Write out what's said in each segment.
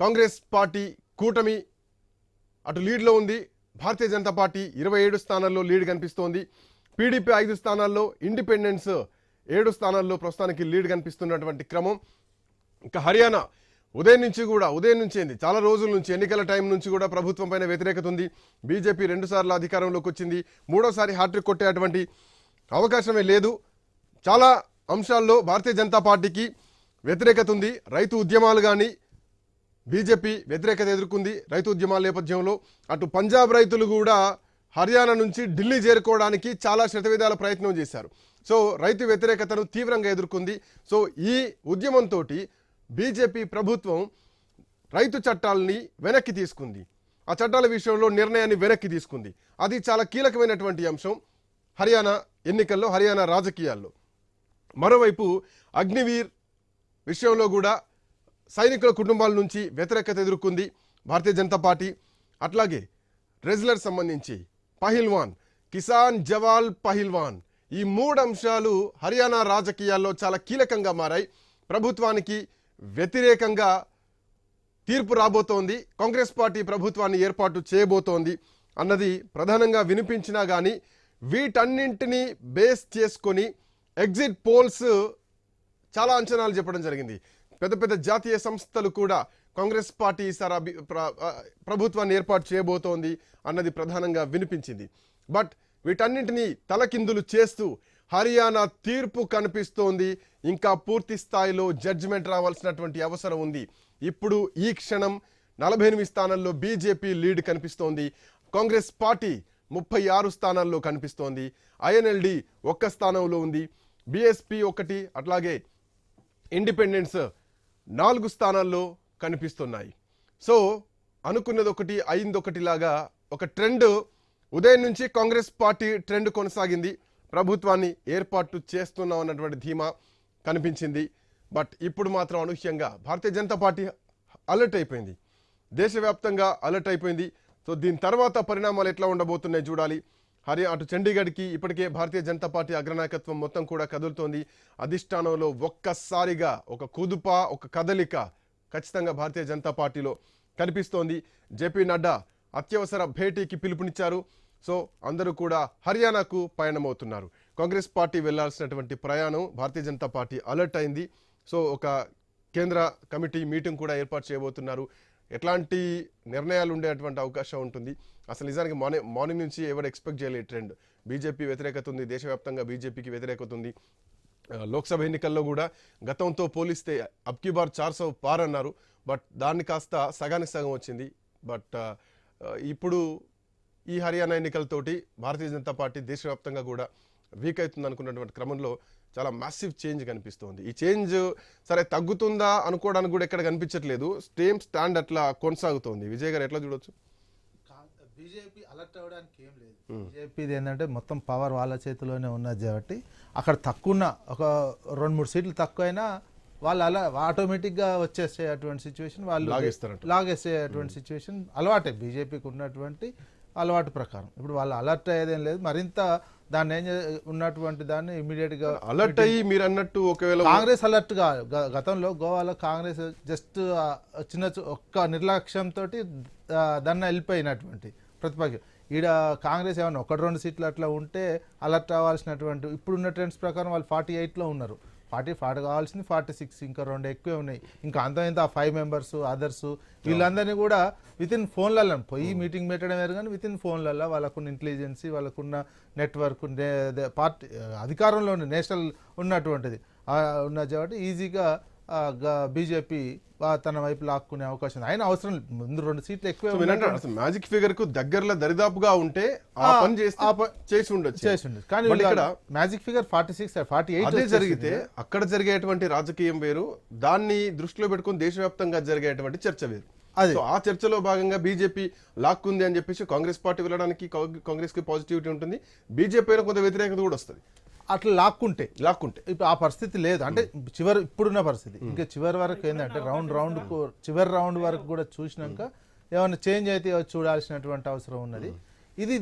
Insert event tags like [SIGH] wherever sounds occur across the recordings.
Congress party కూటమి అటు లీడ్లో ఉంది. భారతీయ జనతా పార్టీ ఇరవై ఏడు స్థానాల్లో లీడ్ కనిపిస్తోంది. పీడీపీ ఐదు స్థానాల్లో ఇండిపెండెన్స్ ఏడు స్థానాల్లో ప్రస్తుతానికి లీడ్ కనిపిస్తున్నటువంటి క్రమం. ఇంకా హర్యానా ఉదయం నుంచి కూడా ఉదయం నుంచి ఏంది? చాలా రోజుల నుంచి ఎన్నికల టైం నుంచి కూడా ప్రభుత్వం పైన వ్యతిరేకత ఉంది. బీజేపీ రెండుసార్లు అధికారంలోకి వచ్చింది. మూడోసారి హ్యాట్రిక్ కొట్టేటువంటి అవకాశమే లేదు. చాలా అంశాల్లో భారతీయ జనతా పార్టీకి వ్యతిరేకత ఉంది. రైతు ఉద్యమాలు కానీ బీజేపీ వ్యతిరేకత ఎదుర్కొంది. రైతు ఉద్యమాల నేపథ్యంలో అటు పంజాబ్ రైతులు కూడా హర్యానా నుంచి ఢిల్లీ చేరుకోవడానికి చాలా శతవిధాల ప్రయత్నం చేశారు. సో రైతు వ్యతిరేకతను తీవ్రంగా ఎదుర్కొంది. సో ఈ ఉద్యమంతో బీజేపీ ప్రభుత్వం రైతు చట్టాలని వెనక్కి తీసుకుంది. ఆ చట్టాల విషయంలో నిర్ణయాన్ని వెనక్కి తీసుకుంది. అది చాలా కీలకమైనటువంటి అంశం హర్యానా ఎన్నికల్లో హర్యానా రాజకీయాల్లో. మరోవైపు అగ్నివీర్ విషయంలో కూడా సైనికుల కుటుంబాల నుంచి వ్యతిరేకత ఎదుర్కొంది భారతీయ జనతా పార్టీ. అట్లాగే రెజ్లర్ సంబంధించి పహిల్వాన్ కిసాన్ జవాల్ పహిల్వాన్ ఈ మూడు అంశాలు హర్యానా రాజకీయాల్లో చాలా కీలకంగా మారాయి. ప్రభుత్వానికి వ్యతిరేకంగా తీర్పు రాబోతోంది. కాంగ్రెస్ పార్టీ ప్రభుత్వాన్ని ఏర్పాటు చేయబోతోంది అన్నది ప్రధానంగా వినిపించినా కానీ వీటన్నింటినీ బేస్ చేసుకొని ఎగ్జిట్ పోల్స్ చాలా అంచనాలు చెప్పడం జరిగింది. పెద్ద పెద్ద జాతీయ సంస్థలు కూడా కాంగ్రెస్ పార్టీ ఈసారి ప్రభుత్వాన్ని ఏర్పాటు చేయబోతోంది అన్నది ప్రధానంగా వినిపించింది. బట్ వీటన్నింటినీ తలకిందులు చేస్తూ హర్యానా తీర్పు కనిపిస్తోంది. ఇంకా పూర్తి స్థాయిలో జడ్జిమెంట్ రావాల్సినటువంటి అవసరం ఉంది. ఇప్పుడు ఈ క్షణం నలభై ఎనిమిది స్థానాల్లో బీజేపీ లీడ్ కనిపిస్తోంది. కాంగ్రెస్ పార్టీ ముప్పై ఆరు స్థానాల్లో కనిపిస్తోంది. ఐఎన్ఎల్డి ఒక్క స్థానంలో ఉంది. బీఎస్పీ ఒకటి అట్లాగే ఇండిపెండెన్స్ నాలుగు స్థానాల్లో కనిపిస్తున్నాయి. సో అనుకున్నది ఒకటి అయింది ఒకటి లాగా ఒక ట్రెండ్ ఉదయం నుంచి కాంగ్రెస్ పార్టీ ట్రెండ్ కొనసాగింది. ప్రభుత్వాన్ని ఏర్పాటు చేస్తున్నాం అన్నటువంటి ధీమా కనిపించింది. బట్ ఇప్పుడు మాత్రం అనూహ్యంగా భారతీయ జనతా పార్టీ అలర్ట్ అయిపోయింది. దేశవ్యాప్తంగా అలర్ట్ అయిపోయింది. సో దీని తర్వాత పరిణామాలు ఎట్లా ఉండబోతున్నాయి చూడాలి. హరి అటు చండీగఢ్కి ఇప్పటికే భారతీయ జనతా పార్టీ అగ్రనాయకత్వం మొత్తం కూడా కదులుతోంది. అధిష్టానంలో ఒక్కసారిగా ఒక కుదుప ఒక కదలిక ఖచ్చితంగా భారతీయ జనతా పార్టీలో కనిపిస్తోంది. జేపీ నడ్డా అత్యవసర భేటీకి పిలుపునిచ్చారు. సో అందరూ కూడా హర్యానాకు పయనమవుతున్నారు. కాంగ్రెస్ పార్టీ వెళ్ళాల్సినటువంటి ప్రయాణం భారతీయ జనతా పార్టీ అలర్ట్ అయింది. సో ఒక కేంద్ర కమిటీ మీటింగ్ కూడా ఏర్పాటు చేయబోతున్నారు. ఎట్లాంటి నిర్ణయాలు ఉండేటువంటి అవకాశం ఉంటుంది. అసలు నిజానికి మార్నింగ్ మార్నింగ్ నుంచి ఎవరు ఎక్స్పెక్ట్ చేయలేదు ట్రెండ్. బీజేపీ వ్యతిరేకత ఉంది దేశవ్యాప్తంగా బీజేపీకి వ్యతిరేకత ఉంది. లోక్సభ ఎన్నికల్లో కూడా గతంతో పోలిస్తే అబ్కి బార్ చార్ పార్ అన్నారు. బట్ దాన్ని కాస్త సగానికి సగం వచ్చింది. బట్ ఇప్పుడు ఈ హర్యానా ఎన్నికలతోటి భారతీయ జనతా పార్టీ దేశవ్యాప్తంగా కూడా వీక్ అవుతుంది అనుకున్నటువంటి క్రమంలో చాలా మ్యాసివ్ చేంజ్ కనిపిస్తోంది. ఈ చేంజ్ సరే తగ్గుతుందా అనుకోవడానికి కూడా ఎక్కడ కనిపించట్లేదు. స్టేమ్ స్టాండ్ అట్లా కొనసాగుతోంది. విజయ్ గారు ఎట్లా చూడొచ్చు? బీజేపీ అలర్ట్ అవ్వడానికి ఏం లేదు. బీజేపీది ఏంటంటే మొత్తం పవర్ వాళ్ళ చేతిలోనే ఉన్నది కాబట్టి అక్కడ తక్కువ ఒక రెండు మూడు సీట్లు తక్కువైనా వాళ్ళు అలా ఆటోమేటిక్గా వచ్చేసే అటువంటి సిచ్యువేషన్ వాళ్ళు. లాగేసే అటువంటి సిచ్యువేషన్ అలవాటే. బీజేపీకి ఉన్నటువంటి అలవాటు ప్రకారం. ఇప్పుడు వాళ్ళు అలర్ట్ అయ్యేదేం లేదు. మరింత దాన్ని ఏం ఉన్నటువంటి దాన్ని ఇమీడియట్గా అలర్ట్ అయ్యి మీరు అన్నట్టు ఒకవేళ కాంగ్రెస్ అలర్ట్గా గతంలో గోవాలో కాంగ్రెస్ జస్ట్ చిన్న ఒక్క నిర్లక్ష్యంతో దన్న వెళ్ళిపోయినటువంటి ప్రతిపక్షం. ఈడ కాంగ్రెస్ ఏమన్నా ఒకటి రెండు సీట్లు అట్లా ఉంటే అలర్ట్ అవ్వాల్సినటువంటి ఇప్పుడున్న ట్రెండ్స్ ప్రకారం వాళ్ళు ఫార్టీ ఎయిట్లో ఉన్నారు. ఫార్టీ ఫార్టీ కావాల్సింది ఫార్టీ సిక్స్ ఇంకా రెండు ఎక్కువే ఉన్నాయి. ఇంకా అంత ఇంత ఫైవ్ మెంబర్స్ అదర్స్ వీళ్ళందరినీ కూడా విత్ ఇన్ ఫోన్లలో పోయి మీటింగ్ పెట్టడం వేరు కానీ విత్ ఇన్ ఫోన్లలో వాళ్ళకున్న ఇంటెలిజెన్సీ వాళ్ళకున్న నెట్వర్క్ పార్టీ అధికారంలో ఉన్న నేషనల్ ఉన్నటువంటిది. ఆ, ఉన్నది కాబట్టి ఈజీగా బీజేపీ తన వైపు లాక్కునే అవకాశం అయినా అవసరం. ముందు రెండు సీట్లు ఎక్కువే మ్యాజిక్ ఫిగర్కు దగ్గరలో దరిదాపుగా ఉంటే ఆ పని చేసి ఉండొచ్చు. చేసి ఉండదు కానీ ఇక్కడ magic figure forty six forty eight అదే జరిగితే అక్కడ జరిగేటువంటి రాజకీయం వేరు. దాన్ని దృష్టిలో పెట్టుకుని దేశవ్యాప్తంగా జరిగేటువంటి చర్చ వేరు. అది. ఆ చర్చలో భాగంగా బీజేపీ లాక్కుంది అని చెప్పేసి కాంగ్రెస్ పార్టీ వెళ్ళడానికి కాంగ్రెస్కి పాజిటివిటీ ఉంటుంది. బీజేపీ కొంత వ్యతిరేకత కూడా వస్తుంది. అట్లా లాక్కుంటే. లాక్కుంటే. ఇప్పుడు ఆ పరిస్థితి లేదు. అంటే చివరి ఇప్పుడున్న పరిస్థితి. ఇంకా చివరి వరకు ఏంటంటే రౌండ్ రౌండ్ చివరి రౌండ్ వరకు కూడా చూసినాక ఏమైనా చేంజ్ అయితే చూడాల్సినటువంటి అవసరం ఉన్నది. ఇది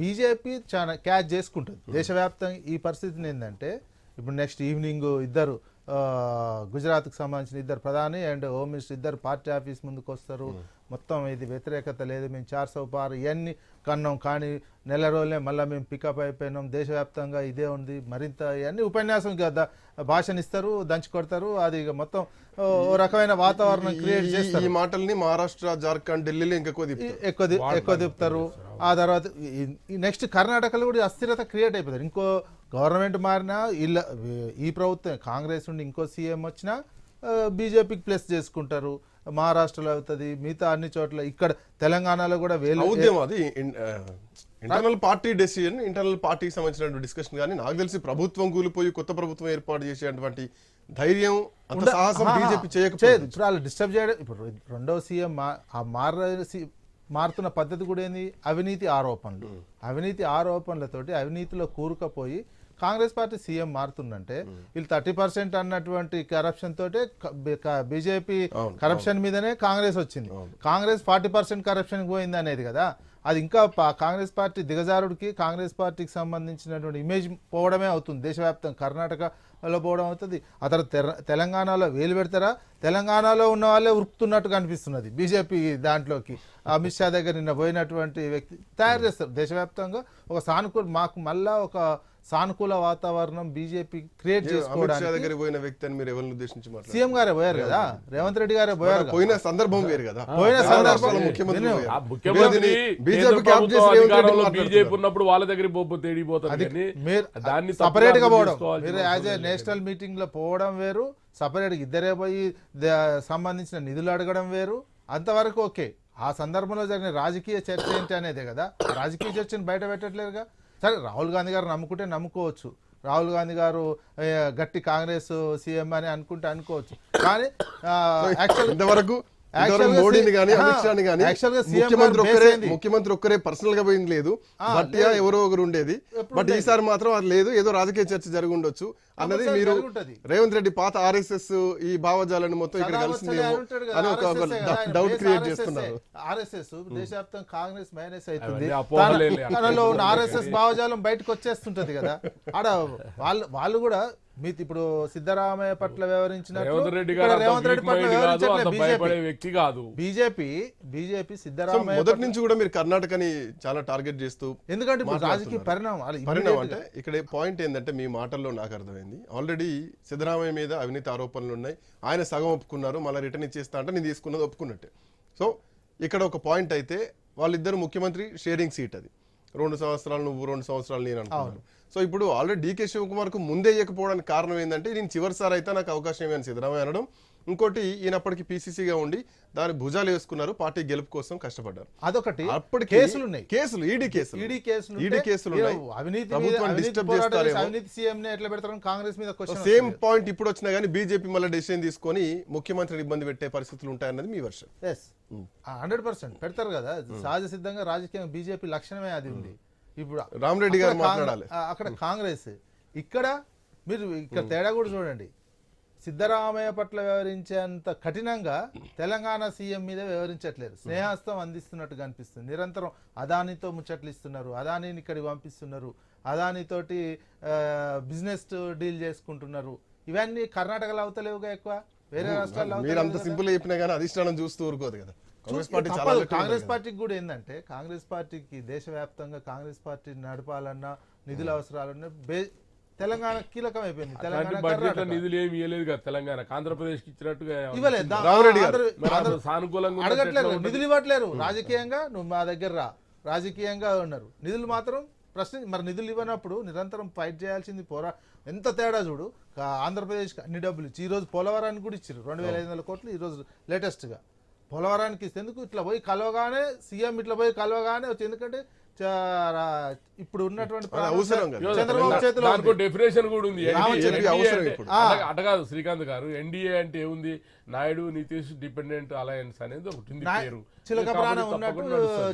బీజేపీ చాలా క్యాచ్ చేసుకుంటుంది. దేశవ్యాప్తంగా ఈ పరిస్థితిని ఏంటంటే ఇప్పుడు నెక్స్ట్ ఈవినింగ్ ఇద్దరు గుజరాత్కి సంబంధించిన ఇద్దరు ప్రధాని అండ్ హోమ్ మినిస్టర్ ఇద్దరు పార్టీ ఆఫీస్ ముందుకు వస్తారు. మొత్తం ఇది వ్యతిరేకత లేదు. మేము చార్ సౌ పార్ ఇవన్నీ కన్నాం. కానీ నెల రోజులే మళ్ళీ మేము పికప్ అయిపోయినాం. దేశవ్యాప్తంగా ఇదే ఉంది. మరింత ఇవన్నీ ఉపన్యాసం కదా భాషనిస్తారు దంచి కొడతారు. అది ఇక మొత్తం ఓ రకమైన వాతావరణం క్రియేట్ చేస్తారు. ఈ మాటల్ని మహారాష్ట్ర జార్ఖండ్ ఢిల్లీలో ఇంకెక్కువ తిప్పుతారు. ఎక్కువ ఎక్కువ తిప్పుతారు. ఆ తర్వాత నెక్స్ట్ కర్ణాటకలో కూడా అస్థిరత క్రియేట్ అయిపోతుంది ఇంకో గవర్నమెంట్ మారినా ఇల్ల ఈ ప్రభుత్వం కాంగ్రెస్ నుండి ఇంకో సీఎం వచ్చినా బీజేపీకి ప్లస్ చేసుకుంటారు. మహారాష్ట్రలో అవుతుంది మిగతా అన్ని చోట్ల ఇక్కడ తెలంగాణలో కూడా వేలు అది ఇంటర్నల్ పార్టీ డెసిషన్ ఇంటర్నల్ పార్టీకి సంబంధించిన డిస్కషన్ కానీ నాకు తెలిసి ప్రభుత్వం కూలిపోయి కొత్త ప్రభుత్వం ఏర్పాటు చేసేటువంటి ధైర్యం అంత సాహసం బీజేపీ చేయకపోతే ఇప్పుడు వాళ్ళు డిస్టర్బ్ చేయడం ఇప్పుడు రె- రెండో సీఎం ఆ మార మారుతున్న పద్ధతి కూడా ఏంది? అవినీతి ఆరోపణలు. అవినీతి ఆరోపణలతోటి అవినీతిలో కూరుకుపోయి కాంగ్రెస్ పార్టీ సీఎం మారుతుందంటే వీళ్ళు థర్టీ పర్సెంట్ అన్నటువంటి కరప్షన్ తోటే బీజేపీ కరప్షన్ మీదనే కాంగ్రెస్ వచ్చింది. కాంగ్రెస్ ఫార్టీ పర్సెంట్ కరప్షన్ పోయింది అనేది కదా అది ఇంకా కాంగ్రెస్ పార్టీ దిగజారుడికి కాంగ్రెస్ పార్టీకి సంబంధించినటువంటి ఇమేజ్ పోవడమే అవుతుంది. దేశవ్యాప్తం కర్ణాటకలో పోవడం అవుతుంది. ఆ తర్వాత తెర- తెలంగాణలో వేలు పెడతారా? తెలంగాణలో ఉన్న వాళ్ళే ఉరుకుతున్నట్టు కనిపిస్తున్నది బీజేపీ దాంట్లోకి. అమిత్ షా దగ్గర నిన్న పోయినటువంటి వ్యక్తి తయారు చేస్తారు. దేశవ్యాప్తంగా ఒక సానుకూల మాకు మళ్ళా ఒక సానుకూల వాతావరణం బీజేపీ క్రియేట్ చేసుకోవడానికి పోయిన వ్యక్తి అని మీరు ఎవరిని ఉద్దేశించి మాట్లాడారు? సీఎం గారే పోయారు కదా? రేవంత్ రెడ్డి గారే పోయారు. పోయిన సందర్భం వేరు కదా. పోయిన సందర్భం ముఖ్యమంత్రి బీజేపీ ఉన్నప్పుడు వాళ్ళ దగ్గరికి పోతే దాన్ని సపరేట్గా పోవడం. మీరు యాజ్ ఏ. నేషనల్ మీటింగ్లో పోవడం వేరు సపరేట్ ఇద్దరే పోయి సంబంధించిన నిధులు అడగడం వేరు. అంతవరకు ఓకే. ఆ సందర్భంలో జరిగిన రాజకీయ చర్చ ఏంటి అనేదే కదా? రాజకీయ చర్చను బయట పెట్టట్లేరుగా? సరే రాహుల్ గాంధీ గారు నమ్ముకుంటే నమ్ముకోవచ్చు. రాహుల్ గాంధీ గారు గట్టి కాంగ్రెస్ సీఎం అని అనుకుంటే అనుకోవచ్చు. కానీ యాక్చువల్ ఇంతవరకు మోడీని కానీ అమిత్ షాని ముఖ్యమంత్రి ఒక్కరే? ముఖ్యమంత్రి ఒక్కరే పర్సనల్గా పోయింది లేదు బట్టియా. ఎవరో ఒకరు ఉండేది బట్? ఈసారి మాత్రం అది లేదు ఏదో రాజకీయ చర్చ జరిగి ఉండొచ్చు అన్నది మీరు. రేవంత్ రెడ్డి పాత ఆర్ఎస్ఎస్ ఈ భావజాలను మొత్తం ఇక్కడ సదా కలిసిందేమో వచ్చలే అంటాడు కదా, అని ఒక డౌట్ క్రియేట్. చేస్తున్నారు ఆర్ఎస్ఎస్ దేశవ్యాప్తం కాంగ్రెస్ మైనస్ అవుతుంది తనలో ఉన్న ఆర్ఎస్ఎస్ భావజాలం బయటకు వచ్చేస్తుంటది కదా ఆడ వాళ్ళు వాళ్ళు కూడా మీ ఇప్పుడు సిద్ధరామయ్య పట్ల వ్యవహరించినట్టు రేవంత్ రెడ్డి పట్ల భయపడే వ్యక్తి కాదు. బీజేపీ బీజేపీ సిద్ధరామయ్య మొదటి నుంచి కూడా మీరు కర్ణాటకని చాలా టార్గెట్ చేస్తూ ఎందుకంటే రాజకీయ. పరిణామాలు పరిణామం అంటే ఇక్కడ పాయింట్ ఏంటంటే మీ మాటల్లో నాకు అర్థమైంది. ఆల్రెడీ సిద్ధరామయ్య మీద అవినీతి ఆరోపణలు ఉన్నాయి. ఆయన సగం ఒప్పుకున్నారు మళ్ళీ రిటర్న్ ఇచ్చేస్తా అంటే నేను తీసుకున్నది ఒప్పుకున్నట్టే. సో ఇక్కడ ఒక పాయింట్ అయితే వాళ్ళిద్దరు ముఖ్యమంత్రి షేరింగ్ సీట్ అది. రెండు సంవత్సరాలు నువ్వు రెండు సంవత్సరాలు నేను అనుకున్నాను. సో ఇప్పుడు ఆల్రెడీ డీకే శివకుమార్కు ముందే ఇవ్వకపోవడానికి కారణం ఏంటంటే నేను చివరిసారి అయితే నాకు అవకాశం ఏమైనా సిద్ధరామయ్య అనడం. ఇంకోటి ఈయనప్పటికి పీసీసీగా ఉండి దాని భుజాలు వేసుకున్నారు పార్టీ గెలుపు కోసం కష్టపడ్డారు. అదొకటి. అప్పటికి కేసులు ఉన్నాయి. కేసులు ఈడీ కేసులు. ఈడీ కేసులు ఈడీ కేసులు ఉన్నాయి. అవినీతి ప్రభుత్వం అవినీతి డిస్టర్బ్ పోరాటం చేసి చేస్తారేమో. అవినీతి సీఎం ని ఎట్లా పెడతారని కాంగ్రెస్ మీద క్వశ్చన్ సేమ్ పాయింట్ ఇప్పుడు వచ్చినా కానీ బీజేపీ మళ్ళీ డెసిషన్ తీసుకొని ముఖ్యమంత్రిని ఇబ్బంది పెట్టే పరిస్థితులు ఉంటాయన్నది మీ వర్షన్ ఎస్ హండ్రెడ్ పర్సెంట్ పెడతారు కదా. సహజ సిద్ధంగా రాజకీయం బీజేపీ లక్షణమే అది ఉంది. ఇప్పుడు రామరెడ్డి గారు మాట్లాడాలి. అక్కడ కాంగ్రెస్. ఇక్కడ మీరు ఇక్కడ తేడా కూడా చూడండి. సిద్ధరామయ్య పట్ల వ్యవహరించేంత కఠినంగా తెలంగాణ సీఎం మీద వ్యవహరించట్లేదు. స్నేహాస్తం అందిస్తున్నట్టు కనిపిస్తుంది నిరంతరం అదానితో ముచ్చట్లు ఇస్తున్నారు అదానిని ఇక్కడికి పంపిస్తున్నారు. అదానితోటి బిజినెస్ డీల్ చేసుకుంటున్నారు. ఇవన్నీ కర్ణాటకలో అవుతలేవుగా ఎక్కువ? వేరే రాష్ట్రాల్లో మీరు అంత? సింపుల్ చెప్పినా కానీ అధిష్టానం చూస్తూ ఊరుకోదు కదా. కాంగ్రెస్ పార్టీ. పార్టీకి కూడా ఏంటంటే కాంగ్రెస్ పార్టీకి దేశవ్యాప్తంగా కాంగ్రెస్ పార్టీ నడపాలన్నా నిధుల అవసరాలన్నా బే- తెలంగాణ కీలకం అయిపోయింది తెలంగాణ బడ్జెట్ కర్ణాటక. నిధులు ఏమి ఇవ్వలేదు? కదా తెలంగాణకు ఆంధ్రప్రదేశ్కి ఇచ్చినట్టుగా ఇవ్వలేదు సానుకూలంగా ఉంటుంది? నిధులు ఇవ్వట్లేరు. రాజకీయంగా నువ్వు మా దగ్గర రా. రాజకీయంగా ఉన్నారు. నిధులు మాత్రం ప్రశ్న మరి నిధులు ఇవ్వనప్పుడు నిరంతరం ఫైట్ చేయాల్సింది పోరా. ఎంత తేడా చూడు. ఆంధ్రప్రదేశ్కి అన్ని డబ్బులు ఇచ్చి ఈ రోజు పోలవరానికి కూడా ఇచ్చారు రెండు వేల ఐదు వందల కోట్లు ఈ రోజు లేటెస్ట్గా. పోలవరానికి ఇస్తే ఎందుకు ఇట్లా పోయి కలవగానే సీఎం ఇట్లా పోయి కలవగానే వచ్చి ఎందుకంటే ఇప్పుడు ఉన్నటువంటి దానికో. డెఫినేషన్ కూడా ఉంది. అంటే- కాదు శ్రీకాంత్ గారు. ఎన్డీఏ అంటే ఏముంది? నాయుడు నితీష్ డిపెండెంట్ అలయన్స్ అనేది ఒకటి.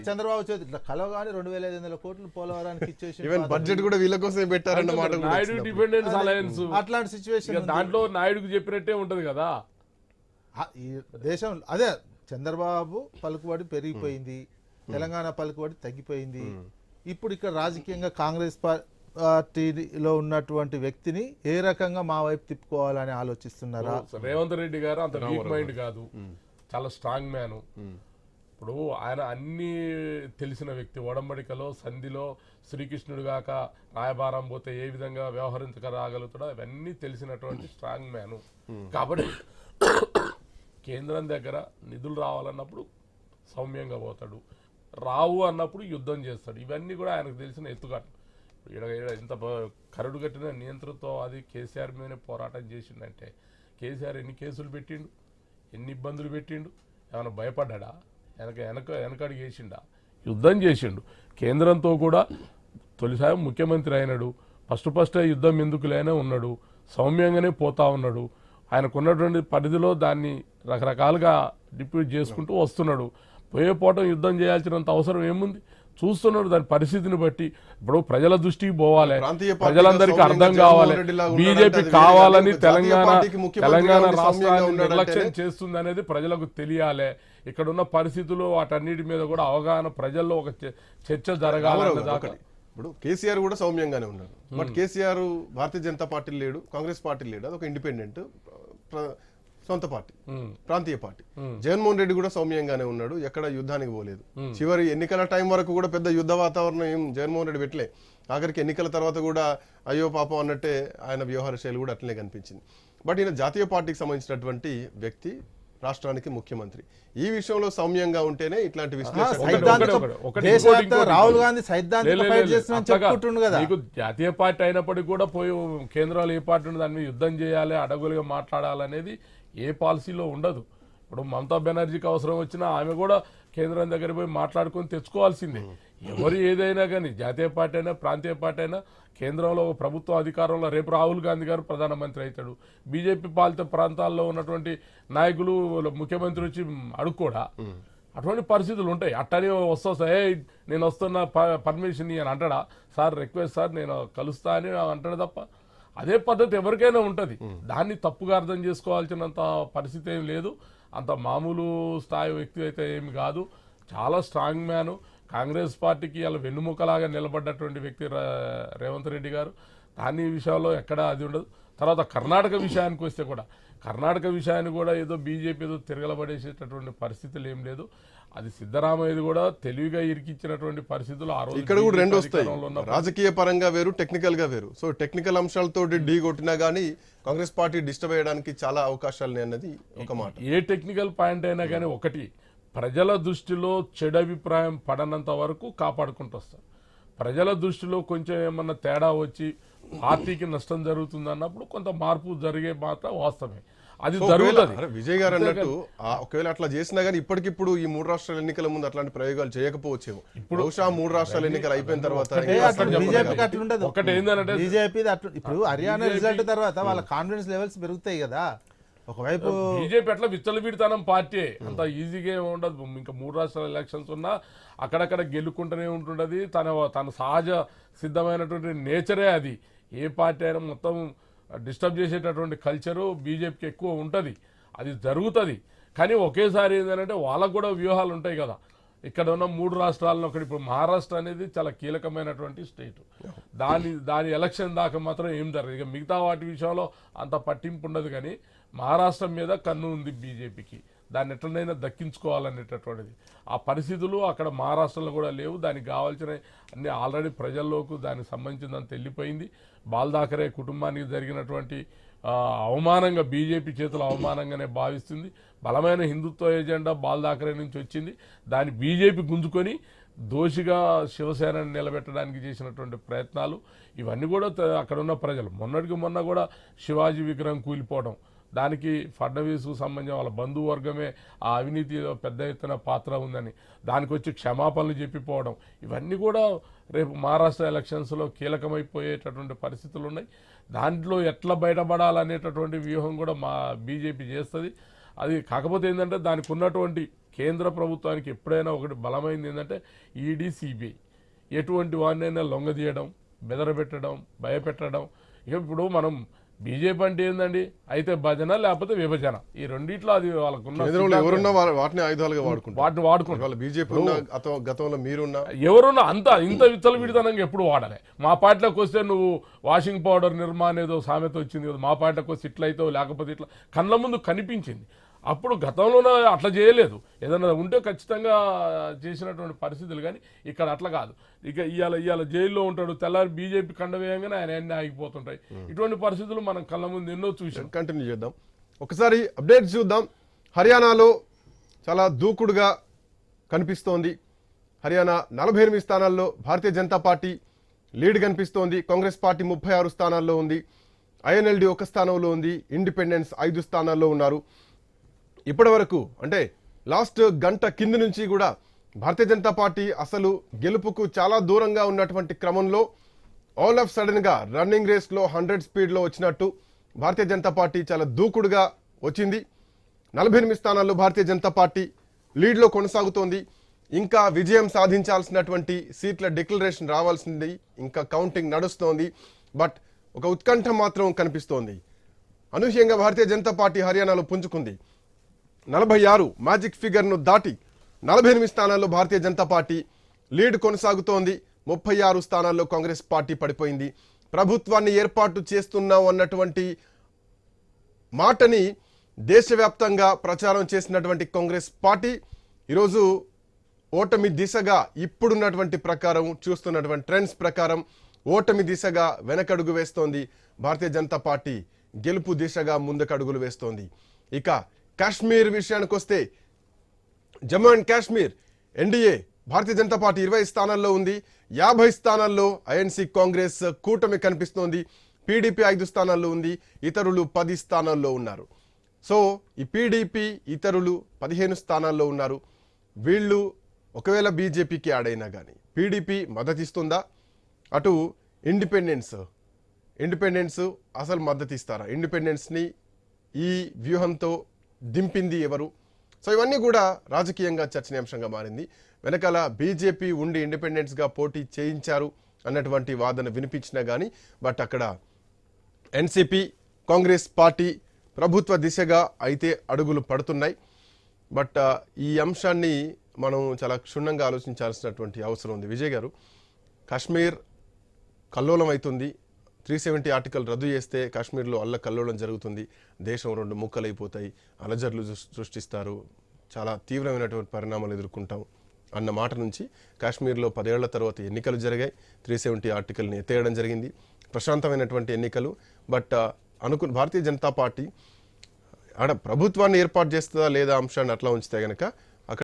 చంద్రబాబు చేతి ఇట్లా కలవగానే రెండు వేల ఐదు వందల కోట్లు పోలవరానికి ఇచ్చేసి ఈవెన్ బడ్జెట్ కూడా వీళ్ళ కోసమే పెట్టారన్న మాట కూడా నాయుడు. డిపెండెన్స్ అలయన్స్ అట్లాంటి సిచ్యువేషన్ దాంట్లో నాయుడుకు చెప్పినట్టే ఉంటది కదా. ఈ దేశం అదే చంద్రబాబు పలుకుబడి పెరిగిపోయింది. తెలంగాణ పలుకుబడి తగ్గిపోయింది. ఇప్పుడు ఇక్కడ రాజకీయంగా కాంగ్రెస్ పార్టీలో ఉన్నటువంటి వ్యక్తిని ఏ రకంగా మా వైపు తిప్పుకోవాలని ఆలోచిస్తున్నారా? రేవంత్ రెడ్డి గారు అంత వీక్ మైండ్ కాదు. చాలా స్ట్రాంగ్ మ్యాన్. ఇప్పుడు ఆయన అన్ని తెలిసిన వ్యక్తి ఒడంబడికలో సంధిలో శ్రీకృష్ణుడు గాక రాయబారం పోతే ఏ విధంగా వ్యవహరించక రాగలుగుతాడో అవన్నీ తెలిసినటువంటి స్ట్రాంగ్ మ్యాన్. కాబట్టి [COUGHS] కేంద్రం దగ్గర నిధులు రావాలన్నప్పుడు సౌమ్యంగా పోతాడు. రావు అన్నప్పుడు యుద్ధం చేస్తాడు. ఇవన్నీ కూడా ఆయనకు తెలిసిన ఎత్తుగాట్లు ఈడ ఈడ ఇంత కరుడు కట్టిన నియంత్రణతో అది కేసీఆర్ మీదనే పోరాటం చేసిండంటే కేసీఆర్ ఎన్ని కేసులు పెట్టిండు? ఎన్ని ఇబ్బందులు పెట్టిండు? ఏమైనా భయపడ్డా? వెనక వెనక వెనకడు చేసిండా? యుద్ధం చేసిండు. కేంద్రంతో కూడా తొలిసారి ముఖ్యమంత్రి అయినాడు. ఫస్ట్ ఫస్ట్ యుద్ధం ఎందుకులేనే ఉన్నాడు. సౌమ్యంగానే పోతా ఉన్నాడు. ఆయనకున్నటువంటి పరిధిలో దాన్ని రకరకాలుగా డిప్యూట్ చేసుకుంటూ వస్తున్నాడు. పోయే పోవటం యుద్ధం చేయాల్సినంత అవసరం ఏముంది? చూస్తున్నాడు దాని పరిస్థితిని బట్టి. ఇప్పుడు ప్రజల దృష్టికి పోవాలి. ప్రజలందరికీ అర్థం కావాలి. బీజేపీ అది కావాలని తెలంగాణ తెలంగాణ రాష్ట్రాన్ని నిర్లక్ష్యం చేస్తుంది అనేది ప్రజలకు తెలియాలి. ఇక్కడ ఉన్న పరిస్థితులు వాటన్నిటి మీద కూడా అవగాహన ప్రజల్లో ఒక చర్చ ఒకటి. ఇప్పుడు కేసీఆర్ కూడా సౌమ్యంగానే ఉన్నాడు. But KCR Bharatiya Janata party లేడు కాంగ్రెస్ పార్టీ లేడు అదొక ఇండిపెండెంట్ ప్ర- సొంత పార్టీ. ప్రాంతీయ పార్టీ. జగన్మోహన్ రెడ్డి కూడా సౌమ్యంగానే ఉన్నాడు ఎక్కడ యుద్ధానికి పోలేదు. చివరి ఎన్నికల టైం వరకు కూడా పెద్ద యుద్ధ వాతావరణం ఏం జగన్మోహన్ రెడ్డి పెట్టలే. ఆఖరికి ఎన్నికల తర్వాత కూడా అయ్యో పాపం అన్నట్టే ఆయన వ్యవహార శైలి కూడా అట్లనే కనిపించింది. బట్ ఈయన జాతీయ పార్టీకి సంబంధించినటువంటి వ్యక్తి రాష్ట్రానికి ముఖ్యమంత్రి. ఈ విషయంలో సౌమ్యంగా ఉంటేనే ఇట్లాంటి విశ్లేషణ. రాహుల్ గాంధీ లే, సైద్ధాంతిక లే, ఫైట్ లే, చేస్తున్నా అట్లా కాదు. జాతీయ పార్టీ అయినప్పటికీ కూడా పోయి కేంద్రాలు ఏ పార్టీ దాని మీద యుద్ధం చేయాలి అడగులుగా మాట్లాడాలనేది ఏ పాలసీలో ఉండదు. ఇప్పుడు మమతా బెనర్జీకి అవసరం వచ్చినా ఆమె కూడా కేంద్రం దగ్గర పోయి మాట్లాడుకొని తెచ్చుకోవాల్సిందే. ఎవరు ఏదైనా కానీ జాతీయ పార్టీ అయినా ప్రాంతీయ పార్టీ అయినా కేంద్రంలో ప్రభుత్వ అధికారంలో రేపు రాహుల్ గాంధీ గారు ప్రధానమంత్రి అవుతాడు. బీజేపీ పాలిత ప్రాంతాల్లో ఉన్నటువంటి నాయకులు ముఖ్యమంత్రి వచ్చి అడుక్కోడా? అటువంటి పరిస్థితులు ఉంటాయి. అట్టని వస్తా ఏ నేను వస్తున్న ప- పర్మిషన్ అని అంటాడా? సార్ రిక్వెస్ట్ సార్ నేను కలుస్తా అని అంటాడు తప్ప అదే పద్ధతి ఎవరికైనా ఉంటుంది. దాన్ని తప్పుగా అర్థం చేసుకోవాల్సినంత పరిస్థితి ఏం లేదు. అంత మామూలు స్థాయి వ్యక్తి అయితే ఏమి కాదు. చాలా స్ట్రాంగ్ మ్యాను. కాంగ్రెస్ పార్టీకి అలా వెన్నుముకలాగా నిలబడ్డటువంటి వ్యక్తి రేవంత్ రెడ్డి గారు. దాని విషయంలో ఎక్కడ అది ఉండదు. తర్వాత కర్ణాటక విషయానికి వస్తే కూడా కర్ణాటక విషయాన్ని కూడా ఏదో బీజేపీ ఏదో తిరగలబడేసేటటువంటి పరిస్థితులు ఏం లేదు. అది సిద్ధరామయ్యది కూడా తెలివిగా ఇరికిచ్చినటువంటి పరిస్థితులు ఆ రోజు ఇక్కడ కూడా రెండు వస్తాయి. రాజకీయ పరంగా వేరు టెక్నికల్గా వేరు. సో టెక్నికల్ అంశాలతో ఢీ కొట్టినా గానీ కాంగ్రెస్ పార్టీ డిస్టర్బ్ అయ్యడానికి చాలా అవకాశాలు అన్నది ఒక మాట. ఏ టెక్నికల్ పాయింట్ అయినా కానీ ఒకటి ప్రజల దృష్టిలో చెడు అభిప్రాయం పడనంత వరకు కాపాడుకుంటూ వస్తారు. ప్రజల దృష్టిలో కొంచెం ఏమన్నా తేడా వచ్చి పార్టీకి నష్టం జరుగుతుంది అన్నప్పుడు కొంత మార్పు జరిగే మాత్రం వాస్తవమే. అది జరుగుతుంది. అరే విజయ్ గారు అన్నట్టు ఆ ఒకవేళ అట్లా చేసినా గానీ ఇప్పటికిప్పుడు ఈ మూడు రాష్ట్రాల ఎన్నికల ముందు అట్లాంటి ప్రయోగాలు చేయకపోవచ్చేమో. ఇప్పుడు బహుశా మూడు రాష్ట్రాల ఎన్నికలు అయిపోయిన తర్వాత ఒకటి ఏంటంటే బీజేపీ అట్లా ఇప్పుడు హర్యానా రిజల్ట్ తర్వాత వాళ్ళ కాన్ఫిడెన్స్ లెవెల్స్ పెరుగుతాయి కదా. ఒకవైపు బీజేపీ అట్లా విచ్చలవిడితనం పార్టీ. అంత ఈజీగా ఏమి ఉండదు. ఇంకా మూడు రాష్ట్రాల ఎలక్షన్స్ ఉన్నా అక్కడక్కడ గెలుకుంటూనే ఉంటుండది. తన తన సహజ సిద్ధమైనటువంటి నేచరే అది. ఏ పార్టీ అయినా మొత్తం డిస్టర్బ్ చేసేటటువంటి కల్చరు బీజేపీకి ఎక్కువ ఉంటుంది. అది జరుగుతుంది. కానీ ఒకేసారి ఏంటంటే వాళ్ళకు కూడా వ్యూహాలు ఉంటాయి కదా. ఇక్కడ ఉన్న మూడు రాష్ట్రాలను ఒకటి ఇప్పుడు మహారాష్ట్ర అనేది చాలా కీలకమైనటువంటి స్టేట్. దాని దాని ఎలక్షన్ దాకా మాత్రం ఏం జరగదు. ఇక మిగతా వాటి విషయంలో అంత పట్టింపు ఉండదు కానీ మహారాష్ట్ర మీద కన్ను ఉంది బీజేపీకి. దాన్ని ఎట్లనైనా దక్కించుకోవాలనేటటువంటిది. ఆ పరిస్థితులు అక్కడ మహారాష్ట్రలో కూడా లేవు. దానికి కావాల్సిన అన్ని ఆల్రెడీ ప్రజల్లోకి దానికి సంబంధించిందంత వెళ్ళిపోయింది. బాల్దాకరే కుటుంబానికి జరిగినటువంటి అవమానంగా బీజేపీ చేతుల అవమానంగానే భావిస్తుంది. బలమైన హిందుత్వ ఎజెండా బాల్దాకరే నుంచి వచ్చింది. దాన్ని బీజేపీ గుంజుకొని దోషిగా శివసేనని నిలబెట్టడానికి చేసినటువంటి ప్రయత్నాలు ఇవన్నీ కూడా అక్కడ ఉన్న ప్రజలు. మొన్నటికి మొన్న కూడా శివాజీ విగ్రహం కూలిపోవడం దానికి ఫడ్నవీస్కు సంబంధించిన వాళ్ళ బంధువర్గమే ఆ అవినీతిలో పెద్ద ఎత్తున పాత్ర ఉందని దానికి వచ్చి క్షమాపణలు చెప్పిపోవడం ఇవన్నీ కూడా రేపు మహారాష్ట్ర ఎలక్షన్స్లో కీలకమైపోయేటటువంటి పరిస్థితులు ఉన్నాయి దాంట్లో ఎట్లా బయటపడాలనేటటువంటి వ్యూహం కూడా మా బీజేపీ చేస్తుంది. అది కాకపోతే ఏంటంటే దానికి ఉన్నటువంటి కేంద్ర ప్రభుత్వానికి ఎప్పుడైనా ఒకటి బలమైంది ఏంటంటే ఈడీ సిబిఐ. ఎటువంటి వాడినైనా లొంగదీయడం బెదరబెట్టడం భయపెట్టడం. ఇక ఇప్పుడు మనం బీజేపీ అంటే ఏందండి? అయితే భజన లేకపోతే విభజన. ఈ రెండిట్లో అది వాళ్ళకున్న వాటిని ఆయుధాలుగా వాడుకుంటారు. వాటిని వాడుకుంటారు. బీజేపీ గతంలో మీరున్నా ఎవరున్నా అంత ఇంత విచ్చలవిడితనంగా ఎప్పుడు వాడలే? మా పార్టీలోకి వస్తే నువ్వు వాషింగ్ పౌడర్ నిర్మాణ ఏదో సామెత వచ్చింది కదా మా పార్టీలోకి వస్తే ఇట్లా అవుతావు లేకపోతే ఇట్లా కళ్ళ ముందు కనిపించింది. అప్పుడు గతంలోనే అట్లా చేయలేదు. ఏదైనా ఉంటే ఖచ్చితంగా చేసినటువంటి పరిస్థితులు కానీ ఇక్కడ అట్లా కాదు. ఇక ఇవాళ ఇవాళ జైల్లో ఉంటాడు తెల్లారి బీజేపీ కండ వేయంగానే ఆయన అన్ని ఆగిపోతుంటాయి. ఇటువంటి పరిస్థితులు మనం కళ్ళ ముందు ఎన్నో చూసాం కంటిన్యూ చేద్దాం. ఒకసారి అప్డేట్ చూద్దాం. హర్యానాలో చాలా దూకుడుగా కనిపిస్తోంది. హర్యానా నలభై ఎనిమిది స్థానాల్లో భారతీయ జనతా పార్టీ లీడ్ కనిపిస్తోంది. కాంగ్రెస్ పార్టీ ముప్పై ఆరు స్థానాల్లో ఉంది. ఐఎన్ఎల్డి ఒక స్థానంలో ఉంది. ఇండిపెండెన్స్ ఐదు స్థానాల్లో ఉన్నారు. ఇప్పటి వరకు అంటే లాస్ట్ గంట కింది నుంచి కూడా భారతీయ జనతా పార్టీ అసలు గెలుపుకు చాలా దూరంగా ఉన్నటువంటి క్రమంలో ఆల్ ఆఫ్ సడన్గా రన్నింగ్ రేస్లో హండ్రెడ్ స్పీడ్లో వచ్చినట్టు భారతీయ జనతా పార్టీ చాలా దూకుడుగా వచ్చింది. నలభై ఎనిమిది స్థానాల్లో భారతీయ జనతా పార్టీ లీడ్లో కొనసాగుతోంది. ఇంకా విజయం సాధించాల్సినటువంటి సీట్ల డిక్లరేషన్ రావాల్సింది. ఇంకా కౌంటింగ్ నడుస్తోంది. బట్ ఒక ఉత్కంఠ మాత్రం కనిపిస్తోంది. అనూహ్యంగా భారతీయ జనతా పార్టీ హర్యానాలో పుంజుకుంది. నలభై ఆరు మ్యాజిక్ ఫిగర్ను దాటి నలభై ఎనిమిది స్థానాల్లో భారతీయ జనతా పార్టీ లీడ్ కొనసాగుతోంది. ముప్పై ఆరు స్థానాల్లో కాంగ్రెస్ పార్టీ పడిపోయింది. ప్రభుత్వాన్ని ఏర్పాటు చేస్తున్నాం అన్నటువంటి మాటని దేశవ్యాప్తంగా ప్రచారం చేసినటువంటి కాంగ్రెస్ పార్టీ ఈరోజు ఓటమి దిశగా ఇప్పుడున్నటువంటి ప్రకారం చూస్తున్నటువంటి ట్రెండ్స్ ప్రకారం ఓటమి దిశగా వెనకడుగు వేస్తోంది. భారతీయ జనతా పార్టీ గెలుపు దిశగా ముందుకడుగులు వేస్తోంది. ఇక కాశ్మీర్ విషయానికి వస్తే Jammu and Kashmir NDA Bharatiya Janata party ఇరవై స్థానాల్లో ఉంది. యాభై స్థానాల్లో ఐఎన్సీ కాంగ్రెస్ కూటమి కనిపిస్తోంది. పీడీపీ ఐదు స్థానాల్లో ఉంది. ఇతరులు పది స్థానాల్లో ఉన్నారు. సో ఈ పీడీపీ ఇతరులు పదిహేను స్థానాల్లో ఉన్నారు. వీళ్ళు ఒకవేళ బీజేపీకి యాడైనా కానీ పీడీపీ మద్దతిస్తుందా? అటు ఇండిపెండెన్స్ ఇండిపెండెన్స్ అసలు మద్దతిస్తారా? ఇండిపెండెన్స్ని ఈ వ్యూహంతో దింపింది ఎవరు? సో ఇవన్నీ కూడా రాజకీయంగా చర్చనీయాంశంగా మారింది. వెనకాల బీజేపీ ఉండి ఇండిపెండెన్స్గా పోటీ చేయించారు అన్నటువంటి వాదన వినిపించినా కానీ బట్ అక్కడ ఎన్సిపి కాంగ్రెస్ పార్టీ ప్రభుత్వ దిశగా అయితే అడుగులు పడుతున్నాయి. బట్ ఈ అంశాన్ని మనం చాలా క్షుణ్ణంగా ఆలోచించాల్సినటువంటి అవసరం ఉంది. విజయ్ గారు కాశ్మీర్ కల్లోలం అవుతుంది. త్రీ సెవెంటీ ఆర్టికల్ రద్దు చేస్తే కాశ్మీర్లో అల్ల కల్లోలం జరుగుతుంది. దేశం రెండు ముక్కలైపోతాయి. అలజర్లు సృష్టిస్తారు. చాలా తీవ్రమైనటువంటి పరిణామాలు ఎదుర్కొంటాం. అన్న మాట నుంచి కాశ్మీర్లో పదేళ్ళ తర్వాత ఎన్నికలు జరిగాయి. త్రీ సెవెంటీ ఆర్టికల్ని ఎత్తేయడం జరిగింది. ప్రశాంతమైనటువంటి ఎన్నికలు. బట్ అనుకు భారతీయ జనతా పార్టీ ఆడ ప్రభుత్వాన్ని ఏర్పాటు చేస్తుందా లేదా అంశాన్ని అట్లా ఉంచితే కనుక